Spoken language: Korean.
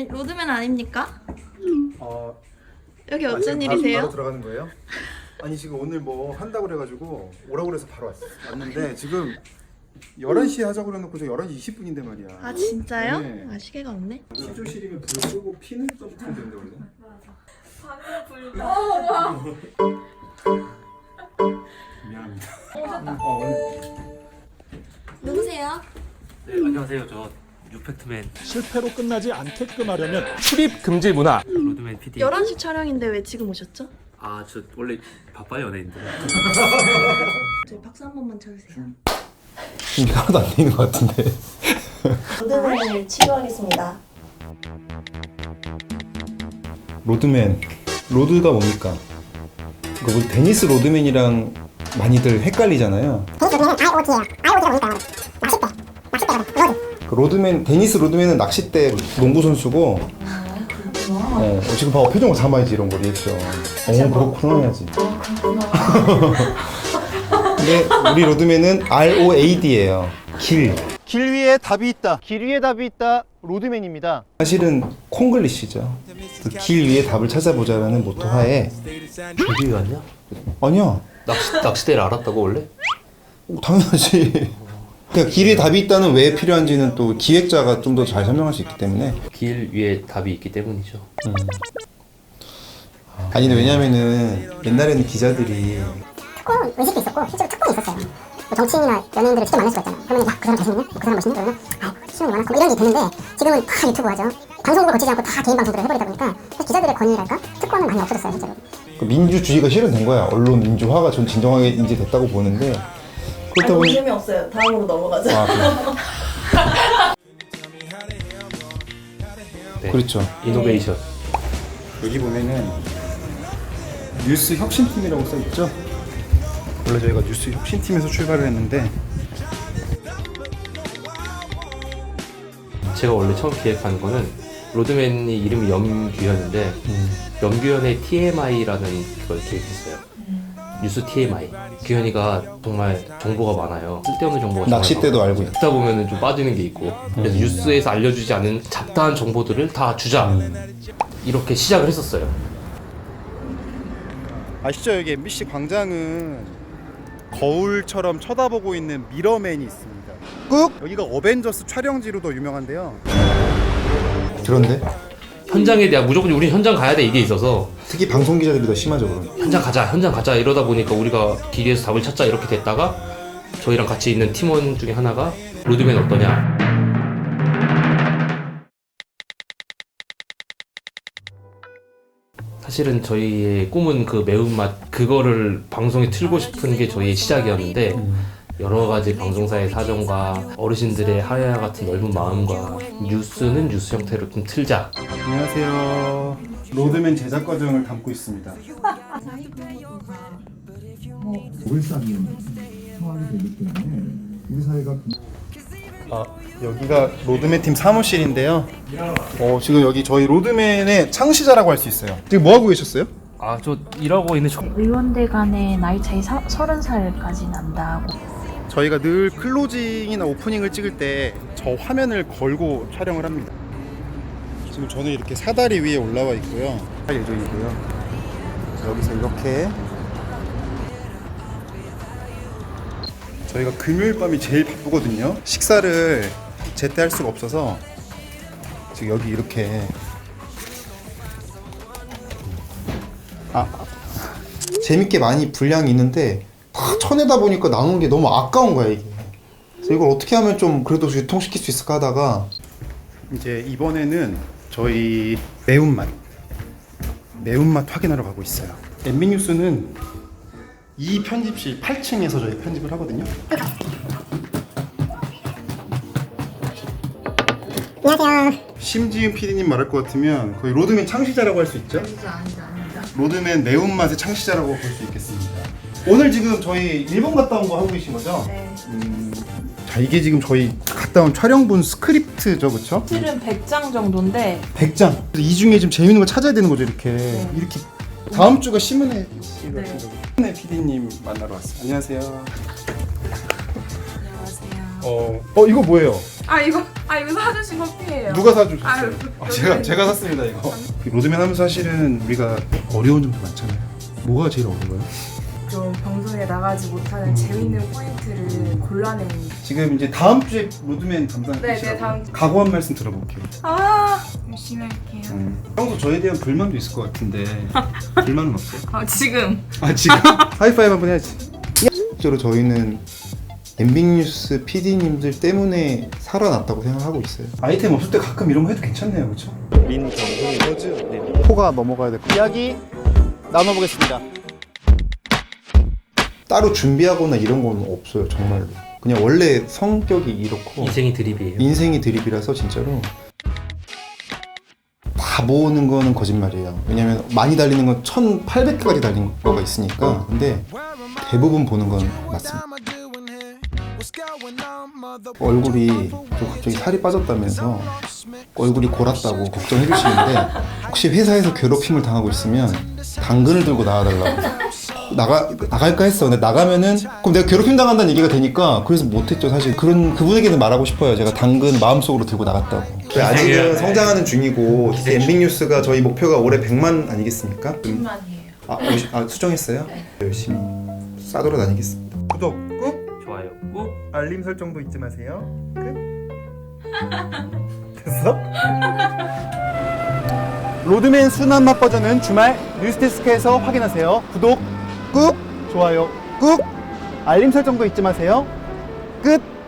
아니, 로드맨 아닙니까? 어, 여기 아, 어쩐 지금 바로- 일이세요? 바로 들어가는 거예요? 아니 지금 오늘 뭐 한다고 그래가지고 오라고 그래서 바로 왔어. 왔는데 지금 11시에 하자고 그래놓고 저 11시 20분인데 말이야. 아 진짜요? 네. 아 시계가 없네. 시조실이면 불 끄고 피는 좀 틀면 되는데 원래. 미안합니다. 어, 오늘 누구세요? 네, 안녕하세요. 저 뉴팩트맨 실패로 끝나지 않게끔 하려면 출입 금지 문화. 로드맨 PD. 11시 촬영인데 왜 지금 오셨죠? 아, 저 원래 바빠요, 연예인들. 저희 박수 한 번만 쳐주세요. 이게 하나도 안 되는 것 같은데. 로드맨을 치료하겠습니다. 로드맨. 로드가 뭡니까? 그뭐 데니스 로드맨이랑 많이들 헷갈리잖아요. 그 로드맨 데니스 로드맨은 낚싯대 농구 선수고. 어, 지금 봐봐 표정을 담아야지 이런 거 리액션. 어 그렇구나 해야지. 근데 우리 로드맨은 R O A D예요. 길. 길 위에 답이 있다. 길 위에 답이 있다. 로드맨입니다. 사실은 콩글리시죠. 그 길 위에 답을 찾아보자라는 모토 하에 조기 왔냐? 아니야. 낚시 낚시대를 알았다고 원래? 오, 당연하지. 그러니까 길에 답이 있다는 왜 필요한지는 또 기획자가 좀 더 잘 설명할 수 있기 때문에. 길 위에 답이 있기 때문이죠. 아니 근데 왜냐면은 옛날에는 기자들이 특권 의식도 있었고 실제로 특권이 있었어요. 뭐 정치인이나 연예인들을 쉽게 만날 수가 있잖아. 그러면 야그 사람 잘생겼네, 그 사람 멋있네, 그러면 아 수능이 많았고 이런 게 되는데 지금은 다 유튜브 하죠. 방송국을 거치지 않고 다 개인 방송들을 해버리다 보니까 사실 기자들의 권위랄까 특권은 많이 없어졌어요 실제로. 그 민주주의가 실현된 거야. 언론 민주화가 전 진정하게 이제 됐다고 보는데 그렇다 보니 재미없어요. 다음으로 넘어가자. 아, 그래. 네. 그렇죠. 이노베이션. 여기 보면은 뉴스 혁신팀이라고 써 있죠. 원래 저희가 뉴스 혁신팀에서 출발을 했는데 제가 원래 처음 기획한 거는 로드맨이 이름이 염규현인데 염규현의 TMI라는 걸 기획했어요. 뉴스 TMI. 규현이가 정말 정보가 많아요. 쓸데없는 정보가 정말 낚싯대도. 알고 있다. 듣다 보면은 좀 빠지는 게 있고 그래서 뉴스에서 알려주지 않은 잡다한 정보들을 다 주자 이렇게 시작을 했었어요. 아시죠? 여기 MBC 광장은 거울처럼 쳐다보고 있는 미러맨이 있습니다. 꾹! 여기가 어벤져스 촬영지로도 유명한데요. 그런데 현장에 대한 무조건 우리 현장 가야 돼 이게 있어서. 특히 방송 기자들이 더 심하죠 그런. 현장 가자 현장 가자. 이러다 보니까 우리가 길에서 답을 찾자 이렇게 됐다가 저희랑 같이 있는 팀원 중에 하나가 로드맨 어떠냐. 사실은 저희의 꿈은 그 매운맛 그거를 방송에 틀고 싶은 게 저희의 시작이었는데 여러 가지 방송사의 사정과 어르신들의 하야 같은 넓은 마음과 뉴스는 뉴스 형태로 좀 틀자 안녕하세요. 로드맨 제작 과정을 담고 있습니다. 고일상이 상황이 되기 때문에 우리 사회가 아, 여기가 로드맨 팀 사무실인데요. 어, 지금 여기 저희 로드맨의 창시자라고 할 수 있어요. 지금 뭐 하고 계셨어요? 아 저 일하고 있는 저 의원들 간의 나이 차이 사, 30살까지 난다고 저희가 늘 클로징이나 오프닝을 찍을 때 저 화면을 걸고 촬영을 합니다. 지금 저는 이렇게 사다리 위에 올라와 있고요. 할 예정이고요. 여기서 이렇게 저희가 금요일 밤이 제일 바쁘거든요. 식사를 제때 할 수가 없어서 지금 여기 이렇게 아 재밌게 많이 분량이 있는데 다 쳐내다 보니까 나오는 게 너무 아까운 거야 이게. 그래서 이걸 어떻게 하면 좀 그래도 유통시킬 수 있을까 하다가 이제 이번에는 저희 매운맛 매운맛 확인하러 가고 있어요. MB 뉴스는 이 편집실 8층에서 저희 편집을 하거든요. 안녕하세요. 심지은 PD님 말할 것 같으면 거의 로드맨 창시자라고 할 수 있죠? 로드맨 매운맛의 창시자라고 볼 수 있겠습니다. 오늘 지금 저희 일본 갔다 온 거 하고 계신 거죠? 네. 음, 자 이게 지금 저희 갔다 온 촬영분 스크립트죠, 그렇죠? 실은 100장 정도인데 100장. 이 중에 좀 재밌는 거 찾아야 되는 거죠, 이렇게. 이렇게 다음 주가 같은 거. 신문회 PD님 만나러 왔어요. 안녕하세요. 안녕하세요. 어, 어 이거 뭐예요? 아 이거 아 이거 사주신 커피예요. 누가 사주셨어요? 아유, 아, 제가 제가 샀습니다 이거. 로드맨 하면서 사실은 우리가 어려운 점도 많잖아요. 뭐가 제일 어려워요? 좀 방송에 나가지 못하는 재밌는 포인트를 골라내는. 지금 이제 다음 주에 로드맨 담당 네, 네, 다음 주. 각오 한 말씀 들어볼게요. 아 열심히 할게요. 음. 평소 저에 대한 불만도 있을 것 같은데 불만은 없어요? 아 지금 아 지금 하이파이브 한번 해야지. 실제로 저희는 엠빅뉴스 PD님들 때문에 살아났다고 생각하고 있어요. 아이템 없을 때 가끔 이런 거 해도 괜찮네요, 그렇죠? 민정훈 버즈 포가 넘어가야 될 것 같아요. 이야기 나눠보겠습니다. 따로 준비하거나 이런 건 없어요, 정말로. 그냥 원래 성격이 이렇고 인생이 드립이에요. 인생이 드립이라서 진짜로 다 모으는 거는 거짓말이에요. 왜냐면 많이 달리는 건 1800개까지 달린 거가 있으니까. 근데 대부분 보는 건 맞습니다. 얼굴이 또 갑자기 살이 빠졌다면서 얼굴이 골았다고 걱정해 주시는데 혹시 회사에서 괴롭힘을 당하고 있으면 당근을 들고 나와달라고 나가 나갈까 했어. 근데 나가면은 그럼 내가 괴롭힘 당한다는 얘기가 되니까 그래서 못했죠 사실. 그런 그분에게는 말하고 싶어요. 제가 당근 마음속으로 들고 나갔다고. 아직은 성장하는 중이고 엠빅 뉴스가 저희 목표가 올해 100만 아니겠습니까? 10만이에요. 아, 오십- 아 수정했어요? 열심히 싸돌아 다니겠습니다. 구독 꾹 좋아요. 꾹. 알림 설정도 잊지 마세요. 끝. 됐어? 로드맨 순한 맛 버전은 주말 뉴스데스크에서 확인하세요. 구독 꾹, 좋아요 꾹, 알림 설정도 잊지 마세요. 끝.